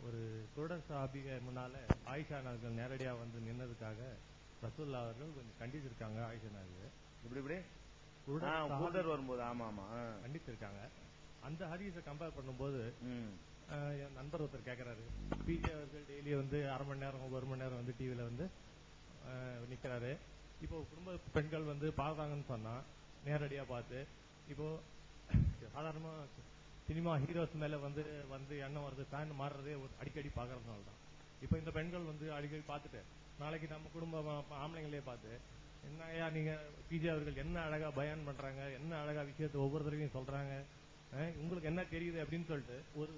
ஒரு குருடர் சாபிக முன்னால ஆயிஷா நார்கள் நேரடியா வந்து நின்னதுக்காக ரசூல்லா அவர்கள் கொஞ்சம் கண்டிச்சிருக்காங்க ஆயிஷா நார்கள் இப்படி இப்படி குருடர் வரும்போது ஆமா ஆமா. கண்டிச்சிருக்காங்க. அந்த ஹதீஸை கம்பேர் பண்ணும்போது என் நண்பர் ஒருத்தர் கேக்குறாரு. பிஜே அவர்கள் டெய்லி வந்து அரை மணி நேரம் ஒரு மணி நேரம் வந்து டிவில வந்து நிக்கிறாரு. இப்போ குடும்ப பெண்கள் வந்து பாக்குறாங்கன்னு சொன்னா நேரடியா பார்த்து இப்போ சாதாரணமா சினிமா ஹீரோஸ் மேல வந்து வந்து எண்ணம் வருது. ஃபேன் மாறுறதே அடிக்கடி பாக்குறதுனால தான் இப்போ இந்த பெண்கள் வந்து அடிக்கடி பார்த்துட்டு நாளைக்கு நம்ம குடும்ப ஆம்பளைங்களே பார்த்து என்னய்யா நீங்க பிஜே அவர்கள் என்ன அழகா பயான் பண்றாங்க என்ன அழகா விஷயத்தை ஒவ்வொரு தடவையும் சொல்றாங்க உங்களுக்கு என்ன தெரியுது அப்படின்னு சொல்லிட்டு ஒரு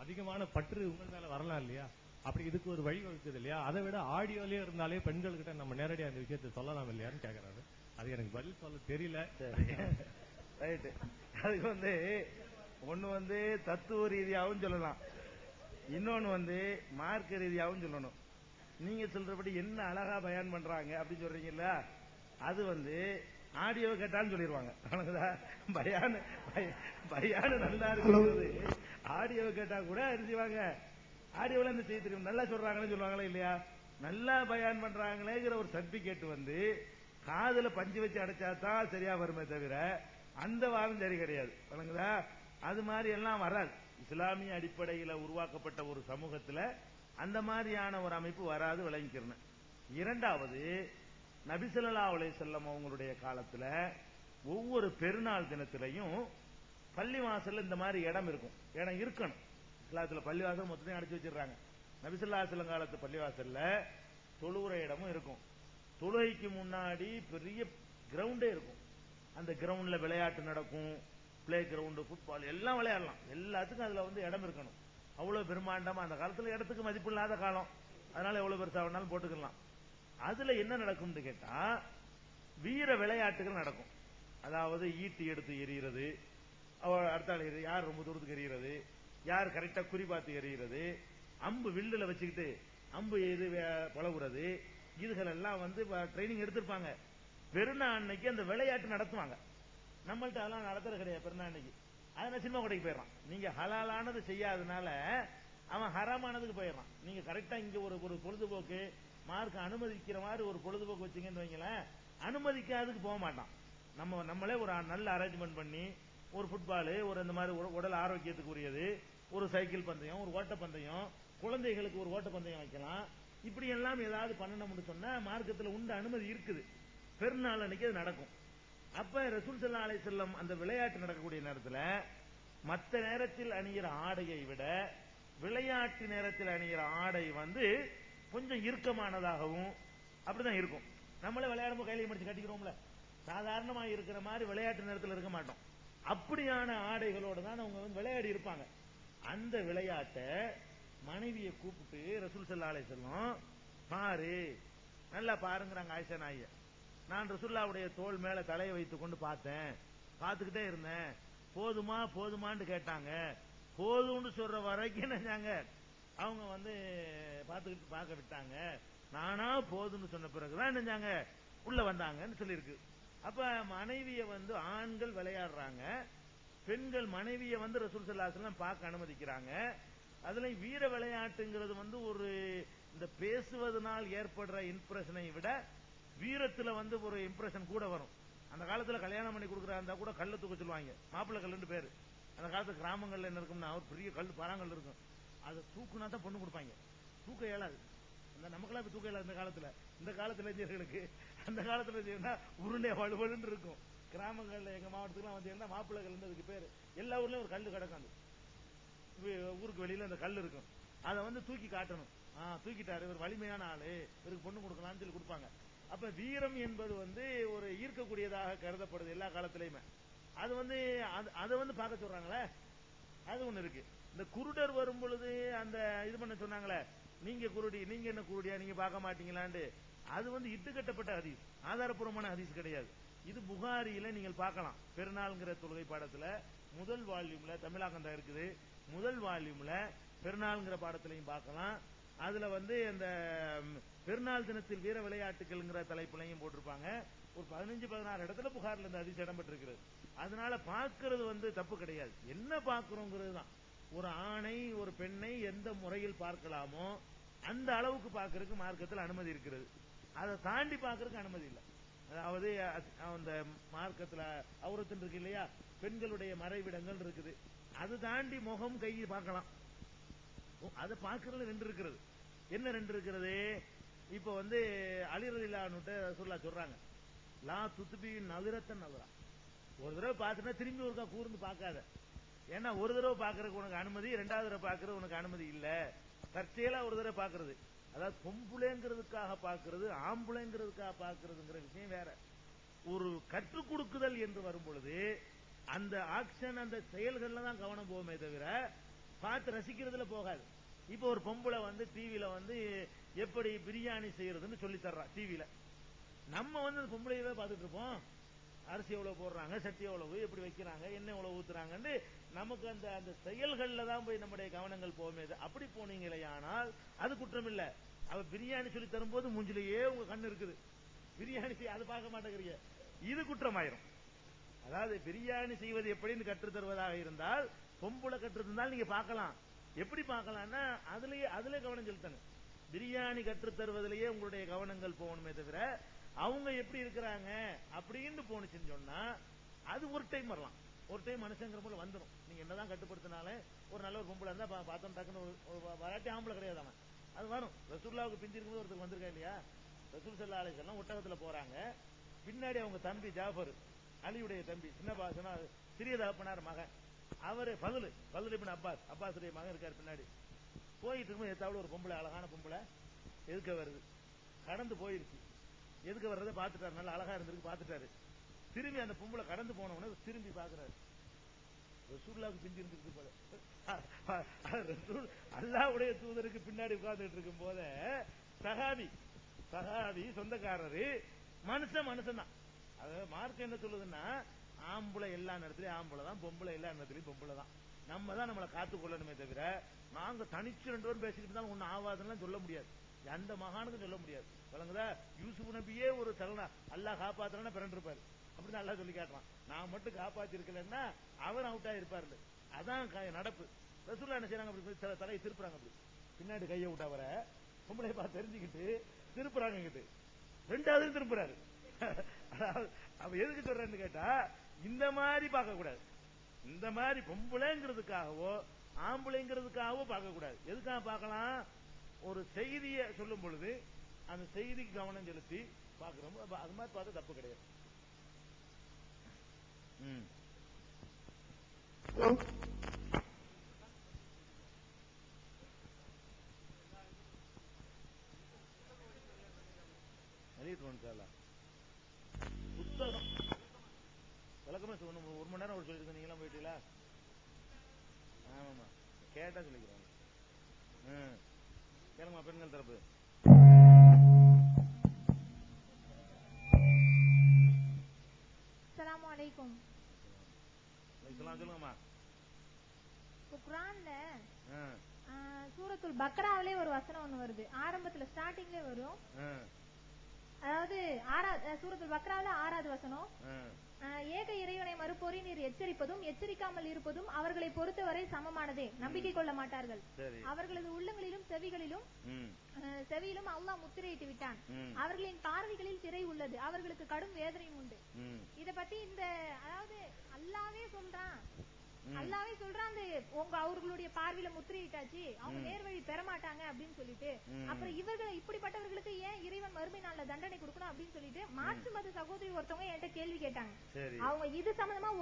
அதிகமான பற்று உங்கள் மேல வரலாம் இல்லையா? அப்படி இதுக்கு ஒரு வழி வகுக்குது இல்லையா? அதை விட ஆடியோலயே இருந்தாலே பெண்கள்கிட்ட நம்ம நேரடியா அந்த விஷயத்தை சொல்லலாம் இல்லையான்னு கேக்குறாரு. அது எனக்கு பதில் சொல்ல தெரியல. ரைட்டு அதுக்கு வந்து ஒன்னு வந்து தத்துவ ரீதியாகவும் சொல்லலாம். இன்னொன்னு வந்து மார்க்க ரீதியாகவும் சொல்லணும். நீங்க சொல்றபடி என்ன அழகா பயன் பண்றாங்க அப்படின்னு சொல்றீங்கல்ல அது வந்து ஆடியோ கேட்டாலும் சொல்லிடுவாங்க பயானு பயானு நல்லா இருக்கிறது. ஆடியோ கேட்டா கூட அறிஞ்சுவாங்க ஆடியோல இந்த செய்தி தெரியும்? நல்லா சொல்றாங்கன்னு சொல்லுவாங்களா இல்லையா? நல்லா பயான் பண்றாங்களேங்கிற ஒரு சர்டிபிகேட் வந்து காதுல பஞ்சு வச்சு அடைச்சா தான் சரியா வருமே தவிர அந்த வாரம் சரி கிடையாது. வழங்குதா அது மாதிரி எல்லாம் வராது. இஸ்லாமிய அடிப்படையில உருவாக்கப்பட்ட ஒரு சமூகத்துல அந்த மாதிரியான ஒரு அமைப்பு வராது விளங்கிக்கிறேன் இரண்டாவது நபிசல்லா அலைஹி செல்லம் அவங்களுடைய காலத்துல ஒவ்வொரு பெருநாள் தினத்திலையும் பள்ளிவாசல்ல இந்த மாதிரி இடம் இருக்கும். இடம் இருக்கணும். இஸ்லாத்துல பள்ளிவாசல் மொத்தத்தையும் அடைச்சு வச்சிடுறாங்க. நபிசல்லா செல்லம் காலத்து பள்ளிவாசல்ல தொழுகிற இடமும் இருக்கும். தொழுகைக்கு முன்னாடி பெரிய கிரவுண்டே இருக்கும். அந்த கிரவுண்ட்ல விளையாட்டு நடக்கும். பிளே கிரவுண்டு ஃபுட்பால் எல்லாம் விளையாடலாம். எல்லாத்துக்கும் அதுல வந்து இடம் இருக்கணும். அவ்வளவு பிரம்மாண்டமா அந்த காலத்துல இடத்துக்கு மதிப்பு இல்லாத காலம். அதனால எவ்வளவு பெருசா வேணாலும் போட்டுக்கலாம். அதுல என்ன நடக்கும்னு கேட்டா வீர விளையாட்டுகள் நடக்கும். அதாவது ஈட்டி எடுத்து எறிகிறது அவ- அடுத்த யார் ரொம்ப தூரத்துக்கு எறிகிறது யார் கரெக்டா குறி பார்த்து எறிகிறது அம்பு வில்லுல வச்சுக்கிட்டு அம்பு எது வே- பழகுறது இதுகள் எல்லாம் வந்து ட்ரைனிங் எடுத்திருப்பாங்க. பெருநா அன்னைக்கு அந்த விளையாட்டு நடத்துவாங்க. நம்மள்ட்ட அதெல்லாம் நடத்துறது கிடையாது பெருநா அதனால சினிமா கடைக்கு போயிடறான். நீங்க ஹலாலானது செய்யாதனால அவன் ஹராமானதுக்கு போயிடறான். நீங்க கரெக்டா இங்க ஒரு ஒரு பொழுதுபோக்கு மார்க் அனுமதிக்கிற மாதிரி ஒரு பொழுதுபோக்கு வச்சீங்கன்னு வைங்களேன் அனுமதிக்காததுக்கு போக மாட்டான். நம்ம நம்மளே ஒரு நல்ல அரேஞ்ச்மெண்ட் பண்ணி ஒரு ஃபுட்பால் ஒரு இந்த மாதிரி உட- உடல் ஆரோக்கியத்துக்கு உரியது ஒரு சைக்கிள் பந்தயம் ஒரு ஓட்டப்பந்தயம் குழந்தைகளுக்கு ஒரு ஓட்டப்பந்தயம் வைக்கலாம். இப்படி எல்லாம் ஏதாவது பண்ணணும்னு சொன்னா மார்க்கத்தில் உண்டு அனுமதி இருக்குது. பெருநாள் அன்னைக்கு அது நடக்கும். அப்ப ரசூல் செல்லா அலை செல்லம் அந்த விளையாட்டு நடக்கக்கூடிய நேரத்தில் மற்ற நேரத்தில் அணிகிற ஆடையை விட விளையாட்டு நேரத்தில் அணிகிற ஆடை வந்து கொஞ்சம் இறுக்கமானதாகவும் அப்படிதான் இருக்கும். நம்மளே விளையாடும் கையில முடிச்சு கட்டிக்கிறோம்ல. சாதாரணமா இருக்கிற மாதிரி விளையாட்டு நேரத்தில் இருக்க மாட்டோம். அப்படியான ஆடைகளோடு தான் அவங்க வந்து விளையாடி இருப்பாங்க. அந்த விளையாட்டை மனைவியை கூப்பிட்டு ரசூல் ஸல்லல்லாஹு அலைஹி செல்லம் பாரு நல்லா பாருங்கிறாங்க ஆயிஷா நாயை நான் ரசுல்லாவுடைய தோல் மேல தலையை வைத்துக் கொண்டு பார்த்தேன். பார்த்துக்கிட்டே இருந்தேன். போதுமா போதுமான்னு கேட்டாங்க. போதும்னு சொல்ற வரைக்கும் நினைச்சாங்க அவங்க வந்து பார்த்துக்கிட்டு பார்க்க விட்டாங்க. நானா போதும்னு சொன்ன பிறகுதான் நினைச்சாங்க உள்ள வந்தாங்கன்னு சொல்லியிருக்கு. அப்ப மனைவிய வந்து ஆண்கள் விளையாடுறாங்க. பெண்கள் மனைவிய வந்து ரசூல் சல்லாஹ் பார்க்க அனுமதிக்கிறாங்க. அதுல வீர விளையாட்டுங்கிறது வந்து ஒரு இந்த பேசுவதனால் ஏற்படுற இம்ப்ரெஷனை விட வீரத்துல வந்து ஒரு இம்ப்ரெஷன் கூட வரும். அந்த காலத்துல கல்யாணம் பண்ணி கொடுக்குறா இருந்தா கூட கல்ல தூக்க சொல்லுவாங்க. மாப்பிள்ளை கல்லுன்னு பேரு. அந்த காலத்து கிராமங்கள்ல என்ன இருக்கும்னா ஒரு பெரிய கல் பாறாங்கல் இருக்கும். அதை தூக்குனா தான் பொண்ணு கொடுப்பாங்க. தூக்க இயலாது. அந்த நமக்கெல்லாம் இப்ப தூக்க இயலாது இந்த காலத்துல. இந்த காலத்துல இளைஞர்களுக்கு அந்த காலத்துல இளைஞர்கள்னா உருண்டை வலுவலுன்னு இருக்கும். கிராமங்கள்ல எங்க மாவட்டத்துக்குலாம் வந்து மாப்பிள்ளை கல்லுன்னு அதுக்கு பேரு. எல்லா ஊர்லயும் ஒரு கல் கிடக்கும் ஊருக்கு வெளியில அந்த கல் இருக்கும். அதை வந்து தூக்கி காட்டணும். ஆ, தூக்கிட்டாரு. இவர் வலிமையான ஆளு. இவருக்கு பொண்ணு கொடுக்கலாம்னு சொல்லி கொடுப்பாங்க. அப்ப வீரம் என்பது வந்து ஒரு ஈர்க்கக்கூடியதாக கருதப்படுது எல்லா காலத்திலயுமே. அது வந்து அது- அதை வந்து பார்க்க சொல்றாங்களே? அது ஒண்ணு இருக்கு. இந்த குருடர் வரும் பொழுது அந்த இது பண்ண சொன்னாங்களே? நீங்க குருடி நீங்க என்ன குருடியா? நீங்க பார்க்க மாட்டீங்களான்னு அது வந்து இட்டுக்கட்டப்பட்ட ஹதீஸ். ஆதாரப்பூர்வமான ஹதீஸ் கிடையாது. இது புகாரியில நீங்கள் பார்க்கலாம். பெருநாள்ங்கிற தொழுகை பாடத்துல முதல் வால்யூம்ல தமிழாக்கம் தான் இருக்குது. முதல் வால்யூம்ல பெருநாள்ங்கிற பாடத்திலையும் பார்க்கலாம். அதுல வந்து அந்த பெருநாள் தினத்தில் வீர விளையாட்டுகள்ங்கிற தலைப்புலையும் போட்டிருப்பாங்க. ஒரு பதினஞ்சு பதினாறு இடத்துல புகார்ல இருந்து அதிசயம் இடம்பெற்றிருக்கிறது. அதனால பார்க்கறது வந்து தப்பு கிடையாது. என்ன பார்க்கிறோங்கிறது தான். ஒரு ஆணை ஒரு பெண்ணை எந்த முறையில் பார்க்கலாமோ அந்த அளவுக்கு பார்க்கறதுக்கு மார்க்கத்தில் அனுமதி இருக்கிறது. அதை தாண்டி பார்க்கறதுக்கு அனுமதி இல்லை. அதாவது அந்த மார்க்கத்துல அவுரத்தின் இருக்கு இல்லையா? பெண்களுடைய மறைவிடங்கள் இருக்குது. அது தாண்டி முகம் கை பார்க்கலாம். அதை பார்க்கறது ரெண்டு இருக்கிறது என்ன ரெண்டு இருக்கிறது இப்ப வந்து அலிரதில்லான்னுட்டு சொல்லா சொல்றாங்க. லா துத்துபி நவிரத்த நவரா ஒரு தடவை பார்த்துட்டா திரும்பி ஒருக்கா கூர்ந்து பார்க்காத. ஏன்னா ஒரு தடவை பாக்குறதுக்கு உனக்கு அனுமதி ரெண்டாவது தடவை பாக்குறது உனக்கு அனுமதி இல்ல. தற்செயலா ஒரு தடவை பாக்குறது அதாவது பொம்புளைங்கிறதுக்காக பாக்குறது ஆம்புளைங்கிறதுக்காக பாக்குறதுங்கிற விஷயம் வேற. ஒரு கற்றுக் கொடுக்குதல் என்று வரும் பொழுது அந்த ஆக்ஷன் அந்த செயல்கள்ல தான் கவனம் போகுமே தவிர பார்த்து ரசிக்கிறதுல போகாது. இப்போ ஒரு பொம்பளை வந்து டிவியில வந்து எப்படி பிரியாணி செய்யறதுன்னு சொல்லி தர்றா டிவியில நம்ம வந்து பொம்பளையவே பார்த்துட்டு இருப்போம். அரிசி எவ்வளவு போடுறாங்க சட்டி எவ்வளவு எப்படி வைக்கிறாங்க எண்ணெய் எவ்வளவு ஊத்துறாங்கன்னு நமக்கு அந்த அந்த செயல்கள்ல தான் போய் நம்முடைய கவனங்கள் போகுமே அப்படி போனீங்களே ஆனால் அது குற்றம் இல்ல. அவ பிரியாணி சொல்லி தரும்போது மூஞ்சிலேயே உங்க கண்ணு இருக்குது. பிரியாணி செய்ய அது பார்க்க மாட்டேங்கிறீங்க. இது குற்றமாயிரும். அதாவது பிரியாணி செய்வது எப்படின்னு கற்றுத் தருவதாக இருந்தால் பொம்பளை கற்றுத் தந்தால் நீங்க பார்க்கலாம். எப்படி பார்க்கலாம்னா அதுலயே அதுல கவனம் செலுத்தணும். பிரியாணி கற்றுத் தருவதிலேயே உங்களுடைய கவனங்கள் போகணுமே தவிர அவங்க எப்படி இருக்கிறாங்க அப்படின்னு போனுச்சுன்னு சொன்னா அது ஒரு டைம் வரலாம். ஒரு டைம் மனுஷங்கிற போல வந்துடும் நீங்க என்னதான் கட்டுப்படுத்தினாலே ஒரு நல்ல ஒரு பொம்பளை இருந்தா பா- பார்த்தோம் டக்குன்னு ஒரு- வராட்டி ஆம்பளை கிடையாது அவன். அது வரும் ரசூல்லாவுக்கு பிந்தி இருக்கும்போது ஒருத்தர் வந்திருக்கா இல்லையா? ரசூல் சல்லா அலிசல்லாம் ஒட்டகத்துல போறாங்க. பின்னாடி அவங்க தம்பி ஜாஃபர் அலியுடைய தம்பி. சின்ன பா- சின்ன சிறிய தகப்பனார் மகன். அவரு பதில் பதில் இப்ப அப்பாஸ். அப்பாஸ் மகன் இருக்காரு பின்னாடி. போயிட்டு இருக்கும்போது எத்தாவில் ஒரு பொம்பளை அழகான பொம்பளை எதுக்க வருது? கடந்து போயிருச்சு. எதுக்க வர்றதை பார்த்துட்டாரு. நல்லா அழகா இருந்திருக்கு பார்த்துட்டாரு. திரும்பி அந்த பொம்பளை கடந்து போனவன திரும்பி பாக்குறாரு ரசூல்லாவுக்கு பிந்தி இருந்துருக்கு போல. ரசூல் அல்லாவுடைய தூதருக்கு பின்னாடி உட்கார்ந்துட்டு இருக்கும் போத சகாபி சகாபி சொந்தக்காரரு மனுஷன் மனுஷன் தான் அது மார்க் என்ன சொல்லுதுன்னா ஆம்பளை எல்லா நேரத்திலயும் ஆம்பளை தான் பொம்பளை எல்லா நேரத்திலயும் பொம்பளை தான். நம்ம தான் நம்மளை காத்துக்கொள்ளணுமே தவிர நாங்க தனிச்சு ரெண்டு பேரும் பேசிக்கிட்டு தான் ஒன்னும் ஆகாதுன்னு சொல்ல முடியாது. எந்த மகானுக்கும் சொல்ல முடியாது. விளங்குதா? யூசுப் நபியே ஒரு தலனா அல்லாஹ் காப்பாத்தலன்னா பிறண்டிருப்பாரு அப்படின்னு அல்லாஹ் சொல்லி காட்டுறான். நான் மட்டும் காப்பாத்தி இருக்கலன்னா அவர் அவுட்டா இருப்பாரு அதான் நடப்பு. ரசூல்லா என்ன செய்யறாங்க அப்படி சில தலையை திருப்புறாங்க அப்படி. பின்னாடி கையை விட்டா வர பொம்பளை பார்த்து தெரிஞ்சுக்கிட்டு திருப்புறாங்க இங்கிட்டு. ரெண்டாவது திருப்புறாரு. அதாவது அவ எதுக்கு சொல்றேன்னு கேட்டா இந்த மாதிரி பார்க்க கூடாது இந்த மாதிரி பொம்பளைங்கிறதுக்காகவோ ஆம்பளைங்கிறதுக்காகவோ பார்க்க கூடாது எதுக்காக பார்க்கலாம்? ஒரு செய்தியை சொல்லும் பொழுது அந்த செய்திக்கு கவனம் செலுத்தி பார்க்கிறோம். அது மாதிரி பார்த்தா தப்பு கிடையாது. ம். புத்தகம். விளக்கமே ஒரு மணி நேரம் ஒரு சொல்லியிருக்கேன் நீங்களாம் போயிட்டீங்களா? ஆமாமா கேட்டா சொல்லிக்கிறோம் ம் கேளுங்கம்மா பெண்கள் தரப்பு. அஸ்ஸலாமு அலைக்கும். சொல்லலாம் சொல்லுங்கம்மா. குரான்ல சூரத்துல் பக்ராவிலே ஒரு வசனம் ஒண்ணு வருது. ஆரம்பத்துல ஸ்டார்டிங்ல வரும். அதாவது ஆறா அஹ், சூரத்துல் பக்ராவில ஆறாவது வசனம். ஏக இறைவனை மறுப்போரை நீர் எச்சரிப்பதும் எச்சரிக்காமல் இருப்பதும் அவர்களை பொறுத்தவரை சமமானதே. நம்பிக்கை கொள்ள மாட்டார்கள். அவர்களது உள்ளங்களிலும் செவிகளிலும் செவியிலும் அல்லாஹ் முத்திரையிட்டு விட்டான். அவர்களின் பார்வைகளில் திரை உள்ளது. அவர்களுக்கு கடும் வேதனையும் உண்டு. இத பத்தி இந்த அதாவது அல்லாவே சொல்றான். அல்லாவே சொல்றான் உங்க அவர்களுடைய பார்வையில முத்திரையிட்டாச்சு அவங்க நேர்வழி பெற மாட்டாங்க அப்படின்னு சொல்லிட்டு. அப்புறம் இவர்கள் இப்படிப்பட்டவர்களுக்கு ஏன் இறைவன் மறுமை நாள்ல தண்டனை கொடுக்கணும் அப்படின்னு சொல்லிட்டு மாற்று மத சகோதரி ஒருத்தவங்க என்கிட்ட கேள்வி கேட்டாங்க. அவங்க இது சம்பந்தமா